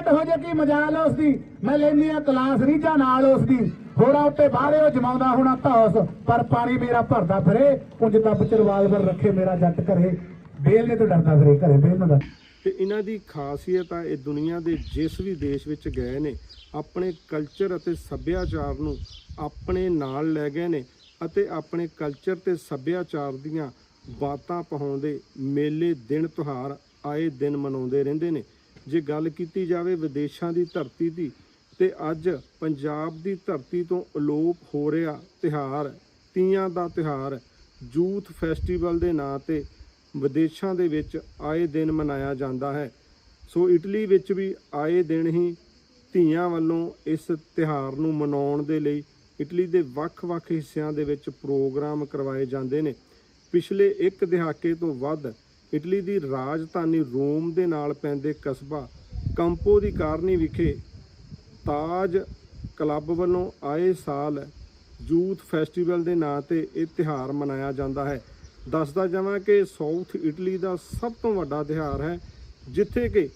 Late ਹੋ ਜੇ ਕੀ ਮਜਾਲ ਉਸ ਦੀ ਮੈਂ ਲੈਂਦੀ ਆ ਕਲਾਸ ਰੀਝਾਂ ਨਾਲ ਉਸ ਦੀ ਹੋਰਾਂ ਉੱਤੇ ਬਾਹਰੇ ਉਹ ਜਮਾਉਂਦਾ ਹੋਣਾ ਧੌਸ। ਪਰ ਪਾਣੀ ਮੇਰਾ ਭਰਦਾ ਫਿਰੇ। ਉਂਝ ਦੱਬ ਚਰਵਾਲ ਵਰ ਰੱਖੇ ਮੇਰਾ ਜੱਟ ਘਰੇ। ਬੇਲ ਨੇ ਤੋਂ ਡਰਦਾ ਫਿਰੇ ਘਰੇ, ਬੇਲ ਨੂੰ ਡਰ। ਤੇ ਇਹਨਾਂ ਦੀ ਖਾਸੀਅਤ ਆ, ਇਹ ਦੁਨੀਆ ਦੇ ਜਿਸ ਵੀ ਦੇਸ਼ ਵਿੱਚ ਗਏ ਨੇ, ਆਪਣੇ ਕਲਚਰ ਅਤੇ ਸੱਭਿਆਚਾਰ ਨੂੰ ਆਪਣੇ ਨਾਲ ਲੈ ਗਏ ਨੇ ਅਤੇ ਆਪਣੇ ਕਲਚਰ ਤੇ ਸੱਭਿਆਚਾਰ ਦੀਆਂ ਬਾਤਾਂ ਪਹਾਉਂਦੇ ਮੇਲੇ, ਦਿਨ, ਤਿਉਹਾਰ ਆਏ ਦਿਨ ਮਨਾਉਂਦੇ ਰਹਿੰਦੇ ਨੇ। ਜੇ ਗੱਲ ਕੀਤੀ ਜਾਵੇ ਵਿਦੇਸ਼ਾਂ ਦੀ ਧਰਤੀ ਦੀ, ਤੇ ਅੱਜ ਪੰਜਾਬ ਦੀ ਧਰਤੀ ਤੋਂ ਅਲੋਪ ਹੋ ਰਿਹਾ ਤਿਉਹਾਰ, ਤੀਆਂ ਦਾ ਤਿਉਹਾਰ ਯੂਥ ਫੈਸਟੀਵਲ ਦੇ ਨਾਂ ਤੇ ਵਿਦੇਸ਼ਾਂ ਦੇ ਵਿੱਚ ਆਏ ਦਿਨ ਮਨਾਇਆ ਜਾਂਦਾ ਹੈ। ਸੋ ਇਟਲੀ ਵਿੱਚ ਵੀ ਆਏ ਦਿਨ ਹੀ ਧੀਆਂ ਵੱਲੋਂ ਇਸ ਤਿਹਾਰ ਨੂੰ ਮਨਾਉਣ ਦੇ ਲਈ ਇਟਲੀ ਦੇ ਵੱਖ-ਵੱਖ ਹਿੱਸਿਆਂ ਦੇ ਵਿੱਚ ਪ੍ਰੋਗਰਾਮ ਕਰਵਾਏ ਜਾਂਦੇ ਨੇ। ਪਿਛਲੇ ਇੱਕ ਦਹਾਕੇ ਤੋਂ ਵੱਧ ਇਟਲੀ ਦੀ ਰਾਜਧਾਨੀ ਰੋਮ ਦੇ ਨਾਲ ਪੈਂਦੇ ਕਸਬਾ ਕੰਪੋ ਦੀ ਕਾਰਨੀ ਵਿਖੇ ਤਾਜ ਕਲੱਬ ਵੱਲੋਂ ਆਏ ਸਾਲ ਯੂਥ ਫੈਸਟੀਵਲ ਦੇ ਨਾਂ ਤੇ ਇਹ ਤਿਹਾਰ ਮਨਾਇਆ ਜਾਂਦਾ ਹੈ। ਦੱਸਦਾ ਜਾਵਾਂ ਕਿ ਸਾਊਥ ਇਟਲੀ ਦਾ ਸਭ ਤੋਂ ਵੱਡਾ ਤਿਹਾਰ ਹੈ, ਜਿੱਥੇ ਕਿ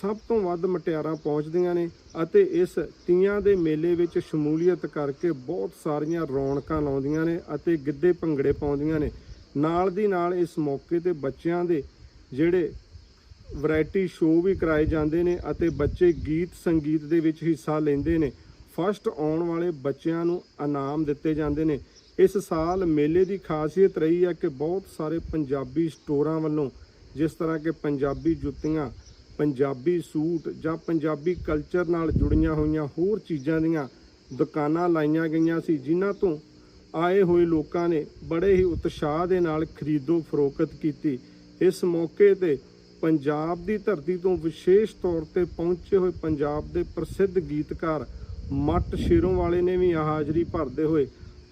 ਸਭ ਤੋਂ ਵੱਧ ਮਟਿਆਰਾਂ ਪਹੁੰਚਦੀਆਂ ਨੇ ਅਤੇ ਇਸ ਤੀਆਂ ਦੇ ਮੇਲੇ ਵਿੱਚ ਸ਼ਮੂਲੀਅਤ ਕਰਕੇ ਬਹੁਤ ਸਾਰੀਆਂ ਰੌਣਕਾਂ ਲਾਉਂਦੀਆਂ ਨੇ ਅਤੇ ਗਿੱਧੇ ਭੰਗੜੇ ਪਾਉਂਦੀਆਂ ਨੇ। ਨਾਲ ਦੀ ਨਾਲ ਇਸ ਮੌਕੇ ਤੇ ਬੱਚਿਆਂ ਦੇ ਜਿਹੜੇ ਵੈਰਾਈਟੀ ਸ਼ੋਅ ਵੀ ਕਰਾਏ ਜਾਂਦੇ ਨੇ ਅਤੇ ਬੱਚੇ ਗੀਤ ਸੰਗੀਤ ਦੇ ਵਿੱਚ ਹਿੱਸਾ ਲੈਂਦੇ ਨੇ। ਫਸਟ ਆਉਣ ਵਾਲੇ ਬੱਚਿਆਂ ਨੂੰ ਇਨਾਮ ਦਿੱਤੇ ਜਾਂਦੇ ਨੇ। ਇਸ ਸਾਲ ਮੇਲੇ ਦੀ ਖਾਸੀਅਤ ਰਹੀ ਹੈ ਕਿ ਬਹੁਤ ਸਾਰੇ ਪੰਜਾਬੀ ਸਟੋਰਾਂ ਵੱਲੋਂ ਜਿਸ ਤਰ੍ਹਾਂ ਕਿ ਪੰਜਾਬੀ ਜੁੱਤੀਆਂ, ਪੰਜਾਬੀ ਸੂਟ ਜਾਂ ਪੰਜਾਬੀ ਕਲਚਰ ਨਾਲ ਜੁੜੀਆਂ ਹੋਈਆਂ ਹੋਰ ਚੀਜ਼ਾਂ ਦੀਆਂ ਦੁਕਾਨਾਂ ਲਾਈਆਂ ਗਈਆਂ ਸੀ, ਜਿਨ੍ਹਾਂ ਤੋਂ ਆਏ ਹੋਏ ਲੋਕਾਂ ਨੇ ਬੜੇ ਹੀ ਉਤਸ਼ਾਹ ਦੇ ਨਾਲ ਖਰੀਦੋ ਫਰੋਖਤ ਕੀਤੀ। ਇਸ ਮੌਕੇ ਤੇ ਪੰਜਾਬ ਦੀ ਧਰਤੀ ਤੋਂ ਵਿਸ਼ੇਸ਼ ਤੌਰ ਤੇ ਪਹੁੰਚੇ ਹੋਏ ਪੰਜਾਬ ਦੇ ਪ੍ਰਸਿੱਧ ਗੀਤਕਾਰ ਮੱਟ ਸ਼ੇਰੋਂ ਵਾਲੇ ਨੇ ਵੀ ਹਾਜ਼ਰੀ ਭਰਦੇ ਹੋਏ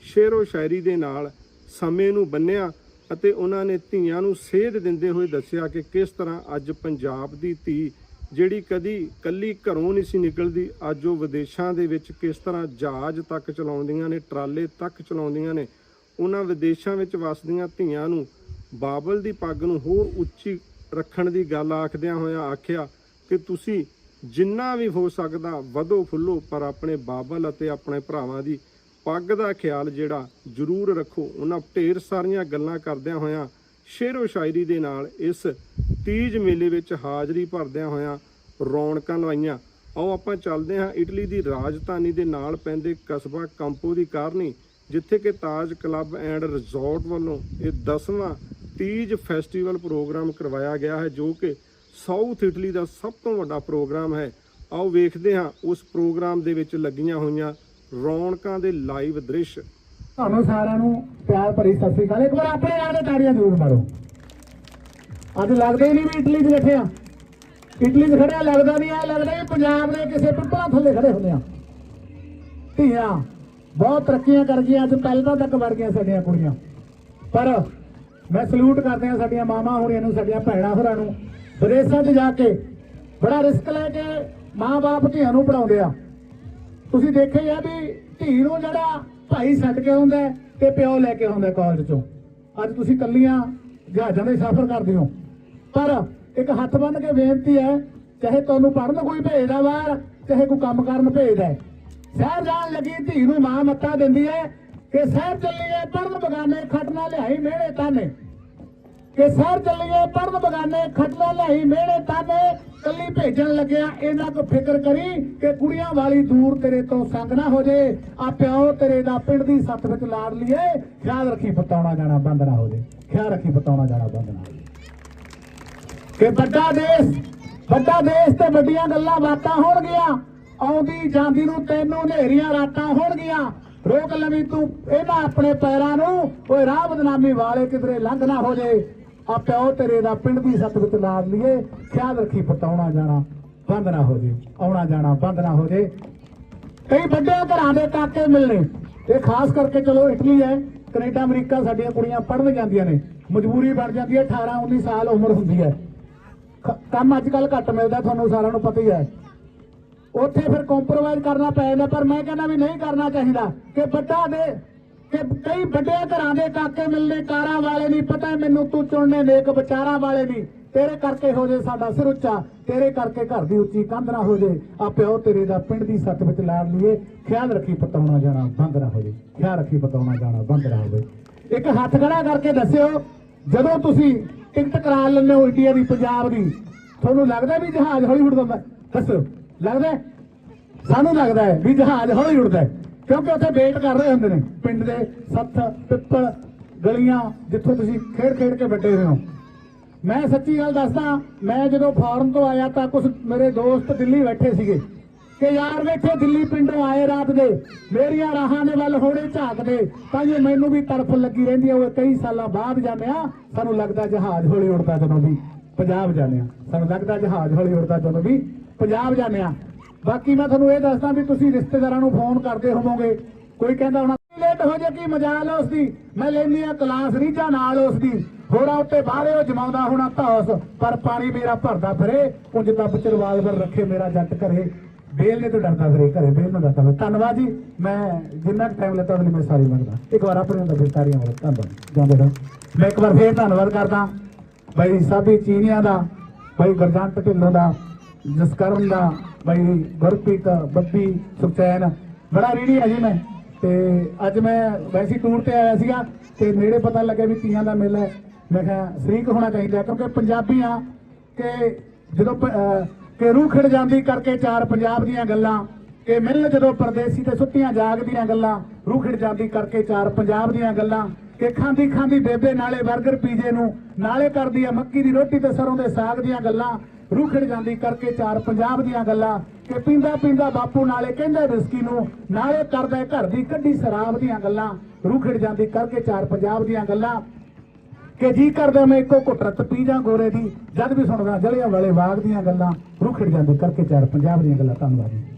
ਸ਼ੇਰੋ ਸ਼ਾਇਰੀ ਦੇ ਨਾਲ ਸਮੇਂ ਨੂੰ ਬੰਨਿਆ ਅਤੇ ਉਹਨਾਂ ਨੇ ਧੀਆਂ ਨੂੰ ਸੇਧ ਦਿੰਦੇ ਹੋਏ ਦੱਸਿਆ ਕਿ ਕਿਸ ਤਰ੍ਹਾਂ ਅੱਜ ਪੰਜਾਬ ਦੀ ਧੀ ਜਿਹੜੀ ਕਦੀ ਕੱਲੀ ਘਰੋਂ ਨਹੀਂ ਸੀ ਨਿਕਲਦੀ, ਅੱਜ ਉਹ ਵਿਦੇਸ਼ਾਂ ਦੇ ਵਿੱਚ ਕਿਸ ਤਰ੍ਹਾਂ ਜਹਾਜ਼ ਤੱਕ ਚਲਾਉਂਦੀਆਂ ਨੇ, ਟਰਾਲੇ ਤੱਕ ਚਲਾਉਂਦੀਆਂ ਨੇ, ਉਹਨਾਂ ਵਿਦੇਸ਼ਾਂ ਵਿੱਚ ਵਸਦੀਆਂ ਧੀਆਂ ਨੂੰ, ਬਾਬਲ ਦੀ ਪੱਗ ਨੂੰ ਹੋਰ ਉੱਚੀ ਰੱਖਣ ਦੀ ਗੱਲ ਆਖਦਿਆਂ ਹੋਇਆਂ ਆਖਿਆ ਕਿ ਤੁਸੀਂ ਜਿੰਨਾ ਵੀ ਹੋ ਸਕਦਾ ਵਧੋ ਫੁੱਲੋ, ਪਰ ਆਪਣੇ ਬਾਬਲ ਅਤੇ ਆਪਣੇ ਭਰਾਵਾਂ ਦੀ ਪੱਗ ਦਾ ਖਿਆਲ ਜਿਹੜਾ ਜ਼ਰੂਰ ਰੱਖੋ। ਉਹਨਾਂ ਢੇਰ ਸਾਰੀਆਂ ਗੱਲਾਂ ਕਰਦਿਆਂ ਹੋਇਆਂ ਸ਼ੇਰੋ ਸ਼ਾਇਰੀ ਦੇ ਨਾਲ ਇਸ ਤੀਜ ਮੇਲੇ ਵਿੱਚ ਹਾਜ਼ਰੀ ਭਰਦਿਆਂ ਹੋਇਆਂ ਰੌਣਕਾਂ ਲਵਾਈਆਂ। ਆਓ ਆਪਾਂ ਚੱਲਦੇ ਹਾਂ ਇਟਲੀ ਦੀ ਰਾਜਧਾਨੀ ਦੇ ਨਾਲ ਪੈਂਦੇ ਕਸਬਾ ਕੰਪੋ ਦੀ ਕਾਰਨੀ, ਜਿੱਥੇ ਕਿ ਤਾਜ ਕਲੱਬ ਐਂਡ ਰਿਜ਼ੋਰਟ ਵੱਲੋਂ ਇਹ 10ਵਾਂ ਤੀਜ ਫੈਸਟੀਵਲ ਪ੍ਰੋਗਰਾਮ ਕਰਵਾਇਆ ਗਿਆ ਹੈ, ਜੋ ਕਿ ਸਾਊਥ ਇਟਲੀ ਦਾ ਸਭ ਤੋਂ ਵੱਡਾ ਪ੍ਰੋਗਰਾਮ ਹੈ। ਆਓ ਵੇਖਦੇ ਹਾਂ ਉਸ ਪ੍ਰੋਗਰਾਮ ਦੇ ਵਿੱਚ ਲੱਗੀਆਂ ਹੋਈਆਂ ਰੌਣਕਾਂ ਦੇ ਲਾਈਵ ਦ੍ਰਿਸ਼। ਤੁਹਾਨੂੰ ਸਾਰਿਆਂ ਨੂੰ ਪਿਆਰ ਭਰੀ ਸਤਿ ਸ੍ਰੀ ਅਕਾਲ। ਇੱਕ ਵਾਰ ਆਪਣੇ ਆਪ ਦੇ ਤਾੜੀਆਂ ਜ਼ਰੂਰ ਮਾਰੋ। ਅੱਜ ਲੱਗਦਾ ਹੀ ਨਹੀਂ ਵੀ ਇਟਲੀ 'ਚ ਬੈਠੇ ਆ ਇਟਲੀ 'ਚ ਖੜਿਆ ਲੱਗਦਾ ਨਹੀਂ ਆ ਲੱਗਦਾ ਵੀ ਪੰਜਾਬ ਦੇ ਕਿਸੇ ਪਿੱਪਲਾਂ ਥੱਲੇ ਖੜੇ ਹੁੰਦੇ ਆ ਧੀਆਂ, ਬਹੁਤ ਤਰੱਕੀਆਂ ਕਰ ਗਈਆਂ, ਅੱਜ ਪਹਿਲਾਂ ਤੱਕ ਵੜ ਗਈਆਂ ਸਾਡੀਆਂ ਕੁੜੀਆਂ। ਪਰ ਮੈਂ ਸਲੂਟ ਕਰਦੇ ਆ ਸਾਡੀਆਂ ਮਾਵਾਂ ਹੋਰੀਆਂ ਨੂੰ, ਸਾਡੀਆਂ ਭੈਣਾਂ ਹੋਰਾਂ ਨੂੰ। ਵਿਦੇਸ਼ਾਂ 'ਚ ਜਾ ਕੇ ਬੜਾ ਰਿਸਕ ਲੈ ਕੇ ਮਾਂ-ਬਾਪ ਧੀਆਂ ਨੂੰ ਪੜਾਉਂਦੇ ਆ ਤੁਸੀਂ ਦੇਖਿਆ ਆ ਵੀ ਧੀ ਨੂੰ ਜਿਹੜਾ ਭਾਈ ਛੱਡ ਕੇ ਆਉਂਦਾ ਤੇ ਪਿਓ ਲੈ ਕੇ ਆਉਂਦਾ ਕਾਲਜ ਚੋਂ। ਅੱਜ ਤੁਸੀਂ ਕੱਲੀਆਂ ਜਹਾਜ਼ਾਂ ਦੇ ਸਫ਼ਰ ਕਰਦੇ ਹੋ। ਪਰ ਇੱਕ ਹੱਥ ਬੰਨ ਕੇ ਬੇਨਤੀ ਹੈ, ਚਾਹੇ ਤੁਹਾਨੂੰ ਪੜਨ ਕੋਈ ਭੇਜਦਾ ਬਾਹਰ, ਚਾਹੇ ਕੋਈ ਕੰਮ ਕਰਨ ਭੇਜਦਾ ਸ਼ਹਿਰ ਜਾਣ ਲੱਗੀ, ਧੀ ਨੂੰ ਮਾਂ ਮੱਤਾ ਦਿੰਦੀ ਹੈ ਕਿ ਸ਼ਹਿਰ ਚੱਲੀ ਹੈ ਪੜਨ ਬਗਾਨੇ ਖੱਟ ਲਿਆਈ ਮਿਹਣੇ ਤਾਨੇ ਕਿ ਸ਼ਹਿਰ ਚੱਲੀਏ ਪੜਨ ਬਗਾਨੇ ਖੱਟਲਾ ਲਿਆਈ, ਮਿਹਣੇ ਤਾਨੇ, ਕੱਲੀ ਭੇਜਣ ਲੱਗਿਆ ਇਹਨਾਂ ਕੋ ਫਿਕਰ ਕਰੀ ਕਿ ਕੁੜੀਆਂ ਵਾਲੀ ਦੂਰ ਤੇਰੇ ਤੋਂ ਸੰਗ ਨਾ ਹੋ ਜੇ। ਆ ਪਿਓ ਤੇਰੇ ਦਾ ਪਿੰਡ ਦੀ ਸੱਤ ਵਿੱਚ ਲਾੜ ਲਈਏ। ਖਿਆਲ ਰੱਖੀ ਪਤਾਉਣਾ ਜਾਣਾ ਬੰਦ ਨਾ ਹੋ ਜੇ। ਖਿਆਲ ਰੱਖੀ ਪਤਾਉਣਾ ਜਾਣਾ ਬੰਦ ਨਾ ਹੋ ਜੇ। ਕਿ ਵੱਡਾ ਦੇਸ਼ ਵੱਡਾ ਦੇਸ਼ ਤੇ ਵੱਡੀਆਂ ਗੱਲਾਂ ਬਾਤਾਂ ਹੋਣਗੀਆਂ ਆਉਂਦੀ ਜਾਂਦੀ ਨੂੰ ਤੈਨੂੰ ਹਨੇਰੀਆਂ ਰਾਤਾਂ ਹੋਣਗੀਆਂ ਰੋਕ ਲਵੀ ਤੂੰ ਇਹਨਾਂ ਆਪਣੇ ਪੈਰਾਂ ਨੂੰ। ਓਏ ਰਾਹ ਬਦਨਾਮੀ ਵਾਲੇ ਕਿਧਰੇ ਲੰਘ ਨਾ ਹੋ ਜੇ। ਆ ਪਿਓ ਤੇਰੇ ਦਾ ਪਿੰਡ ਦੀ ਸੱਤ ਵਿੱਚ ਲਈਏ। ਖਿਆਲ ਰੱਖੀ ਪਤਾਉਣਾ ਜਾਣਾ ਬੰਦ ਨਾ ਹੋ ਜੇ, ਆਉਣਾ ਜਾਣਾ ਬੰਦ ਨਾ ਹੋ ਜੇ। ਕਈ ਵੱਡੇ ਘਰਾਂ ਦੇ ਕਾਕੇ ਮਿਲਣੇ, ਤੇ ਖਾਸ ਕਰਕੇ ਚਲੋ ਇਟਲੀ ਹੈ, ਕੈਨੇਡਾ, ਅਮਰੀਕਾ ਸਾਡੀਆਂ ਕੁੜੀਆਂ ਪੜ੍ਹਨ ਜਾਂਦੀਆਂ ਨੇ, ਮਜਬੂਰੀ ਬਣ ਜਾਂਦੀ ਹੈ 18 19 ਸਾਲ ਉਮਰ ਹੁੰਦੀ ਹੈ। ਕੰਮ ਅੱਜ ਕੱਲ ਘੱਟ ਮਿਲਦਾ, ਤੁਹਾਨੂੰ ਸਾਰਿਆਂ ਨੂੰ ਪਤਾ ਹੀ ਹੈ। ਉੱਥੇ ਫਿਰ ਕੰਪਰੋਮਾਈਜ਼ ਕਰਨਾ ਪੈ ਜਾਂਦਾ, ਪਰ ਮੈਂ ਕਹਿੰਦਾ ਵੀ ਨਹੀਂ ਕਰਨਾ ਚਾਹੀਦਾ, ਕਿ ਵੱਡਾ ਦੇ ਕਿ ਕਈ ਵੱਡੇ ਘਰਾਂ ਦੇ ਕਾਕੇ ਮਿਲਨੇ, ਕਾਰਾਂ ਵਾਲੇ ਨਹੀਂ, ਪਤਾ ਮੈਨੂੰ ਤੂੰ ਚੁਣਨੇ ਨੇਕ ਵਿਚਾਰਾਂ ਵਾਲੇ ਨਹੀਂ। ਤੇਰੇ ਕਰਕੇ ਹੋ ਜੇ ਸਾਡਾ ਸਿਰ ਉੱਚਾ, ਤੇਰੇ ਕਰਕੇ ਘਰ ਦੀ ਉੱਚੀ ਕੰਧ ਨਾ ਹੋ ਜੇ। ਆ ਪਿਓ ਤੇਰੇ ਦਾ ਪਿੰਡ ਦੀ ਸੱਤ ਵਿੱਚ ਲਾੜ ਲਈਏ। ਖਿਆਲ ਰੱਖੀ ਪਤਾਉਣਾ ਜਾਣਾ ਬੰਦ ਨਾ ਹੋ ਜੇ ਖਿਆਲ ਰੱਖੀ ਪਤਾਉਣਾ ਜਾਣਾ ਬੰਦ ਨਾ ਹੋਵੇ। ਇੱਕ ਹੱਥ ਖੜਾ ਕਰਕੇ ਦੱਸਿਓ, ਜਦੋਂ ਤੁਸੀਂ ਟਿਕਟ ਕਰਾ ਲੈਂਦੇ ਹੋ ਇੰਡੀਆ ਦੀ ਪੰਜਾਬ ਦੀ, ਤੁਹਾਨੂੰ ਲੱਗਦਾ ਵੀ ਜਹਾਜ਼ ਹੌਲੀ ਉੱਡਦਾ ਹੁੰਦਾ? ਦੱਸੋ ਲੱਗਦਾ ਸਾਨੂੰ ਲੱਗਦਾ ਹੈ ਵੀ ਜਹਾਜ਼ ਹੌਲੀ ਉੱਡਦਾ ਹੈ। ਕਿਉਂਕਿ ਉੱਥੇ ਵੇਟ ਕਰ ਰਹੇ ਹੁੰਦੇ ਨੇ। ਪਿੰਡ ਦੇ ਸੱਥ ਪਿੱਪਲ ਗਲੀਆਂ ਜਿੱਥੋਂ ਤੁਸੀਂ ਖੇਡ ਖੇਡ ਕੇ ਵੱਡੇ ਹੋਏ ਹੋ। ਮੈਂ ਸੱਚੀ ਗੱਲ ਦੱਸਦਾ, ਮੈਂ ਜਦੋਂ ਫੌਰਨ ਤੋਂ ਆਇਆ ਤਾਂ ਕੁਝ ਮੇਰੇ ਦੋਸਤ ਦਿੱਲੀ ਬੈਠੇ ਸੀਗੇ। ਕਿ ਯਾਰ ਵੇਖੋ, ਦਿੱਲੀ ਪਿੰਡੋਂ ਆਏ ਰਾਤ ਦੇ, ਮੇਰੀਆਂ ਰਾਹਾਂ ਦੇ ਵੱਲ ਹੋੜੇ ਝਾਕਦੇ, ਤਾਂ ਜੇ ਮੈਨੂੰ ਵੀ ਤੜਫ ਲੱਗੀ ਰਹਿੰਦੀ ਹੈ ਉਹ ਕਈ ਸਾਲਾਂ ਬਾਅਦ ਜਾਂਦੇ ਆ ਸਾਨੂੰ ਲੱਗਦਾ ਜਹਾਜ਼ ਹੌਲੀ ਉੱਡਦਾ ਜਦੋਂ ਵੀ, ਪੰਜਾਬ ਜਾਂਦੇ ਆ ਸਾਨੂੰ ਲੱਗਦਾ ਜਹਾਜ਼ ਹੌਲੀ ਉੱਡਦਾ ਜਦੋਂ ਵੀ, ਪੰਜਾਬ ਜਾਂਦੇ ਆ ਬਾਕੀ ਮੈਂ ਤੁਹਾਨੂੰ ਇਹ ਦੱਸਦਾ ਵੀ ਤੁਸੀਂ ਰਿਸ਼ਤੇਦਾਰਾਂ ਨੂੰ ਫੋਨ ਕਰਦੇ ਹੋਵੋਗੇ। ਕੋਈ ਕਹਿੰਦਾ ਹੋਣਾ, ਲੇਟ ਹੋ ਜੇ, ਕੀ ਮਜਾਲ ਉਸ ਦੀ? ਮੈਂ ਲੈਂਦੀ ਆ ਕਲਾਸ ਰੀਝਾਂ ਨਾਲ ਉਸ ਦੀ। ਹੋਰਾਂ ਉੱਤੇ ਬਾਹਰੇ ਉਹ ਜਮਾਉਂਦਾ ਹੋਣਾ ਧੌਸ, ਪਰ ਪਾਣੀ ਮੇਰਾ ਭਰਦਾ ਫਿਰੇ, ਉਂਝ ਦੱਬ ਚਰਵਾਲ ਵਰ ਰੱਖੇ ਮੇਰਾ ਜੱਟ ਘਰੇ। ਬੇਲ ਨੇ ਤੋਂ ਡਰਦਾ ਫਿਰੇ ਘਰੇ, ਬੇਲ ਨੂੰ ਡਰਦਾ ਫਿਰੇ। ਧੰਨਵਾਦ ਜੀ, ਮੈਂ ਜਿੰਨਾ ਟਾਈਮ ਲੱਗਾ ਉਹਦੇ ਲਈ ਮੈਂ ਸਾਰੀ ਮੰਗਦਾ। ਇੱਕ ਵਾਰ ਆਪਣੇ ਅੰਦਰ ਸਾਰੀਆਂ ਵਾਰ ਧੰਨਵਾਦ, ਜਾਂਦੇ ਰਹੋ। ਮੈਂ ਇੱਕ ਵਾਰ ਫੇਰ ਧੰਨਵਾਦ ਕਰਦਾ। ਬਾਈ ਸਾਬੀ ਚੀਨੀਆਂ ਦਾ, ਬਈ ਗਰਜੰਟ ਢਿੱਲੋਂ ਦਾ, ਜਸਕਰਨ ਦਾ ਬਾਈ ਗੁਰਪ੍ਰੀਤ, ਬੱਬੀ, ਸੁਖਚੈਨ, ਬੜਾ ਰੀੜੀ ਹੈ ਜੀ ਮੈਂ। ਤੇ ਅੱਜ ਮੈਂ ਵੈਸੀ ਟੂਰ ਤੇ ਆਇਆ ਸੀਗਾ ਤੇ ਨੇੜੇ ਪਤਾ ਲੱਗਿਆ ਵੀ ਤੀਆਂ ਦਾ ਮੇਲਾ ਹੈ। ਮੈਂ ਕਿਹਾ ਸ਼ਰੀਕ ਹੋਣਾ ਚਾਹੀਦਾ ਕਿਉਂਕਿ ਪੰਜਾਬੀ ਆ ਕਿ ਜਦੋਂ ਕਿ ਰੂਹ ਖਿੜ ਜਾਂਦੀ ਕਰਕੇ ਚਾਰ ਪੰਜਾਬ ਦੀਆਂ ਗੱਲਾਂ, ਕਿ ਮਿਲਣ ਜਦੋਂ ਪਰਦੇਸੀ ਤੇ ਸੁੱਤੀਆਂ ਜਾਗਦੀਆਂ ਗੱਲਾਂ, ਰੂਹ ਖਿੜ ਜਾਂਦੀ ਕਰਕੇ ਚਾਰ ਪੰਜਾਬ ਦੀਆਂ ਗੱਲਾਂ, ਕਿ ਖਾਂਦੀ ਖਾਂਦੀ ਬੇਬੇ ਨਾਲੇ 버ਗਰ ਪੀਜੇ ਨੂੰ ਨਾਲੇ ਕਰਦੀ ਆ ਮੱਕੀ ਦੀ ਰੋਟੀ ਤੇ ਸਰੋਂ ਦੇ ਸਾਗ ਦੀਆਂ ਗੱਲਾਂ ਰੂਹ ਜਾਂਦੀ ਕਰਕੇ ਚਾਰ ਪੰਜਾਬ ਦੀਆਂ ਗੱਲਾਂ ਕਿ ਪੀਂਦਾ ਪੀਂਦਾ ਬਾਪੂ ਨਾਲੇ ਕਹਿੰਦਾ ਵਿਸਕੀ ਨੂੰ, ਨਾਲੇ ਕਰਦਾ ਘਰ ਦੀ ਕੱਢੀ ਸ਼ਰਾਬ ਦੀਆਂ ਗੱਲਾਂ। ਰੂਹ ਜਾਂਦੀ ਕਰਕੇ ਚਾਰ ਪੰਜਾਬ ਦੀਆਂ ਗੱਲਾਂ ਕਿ ਜੀ ਕਰਦਾ ਮੈਂ ਇੱਕੋ ਘੁੱਟ ਰਤ ਪੀ ਜਾਂ ਗੋਰੇ ਦੀ, ਜਦ ਵੀ ਸੁਣਦਾ ਜਲਿਆਂ ਵਾਲੇ ਬਾਗ ਦੀਆਂ ਗੱਲਾਂ। ਰੂਹ ਖਿੜ ਜਾਂਦੀ ਕਰਕੇ ਚਾਰ ਪੰਜਾਬ ਦੀਆਂ ਗੱਲਾਂ। ਧੰਨਵਾਦ ਜੀ।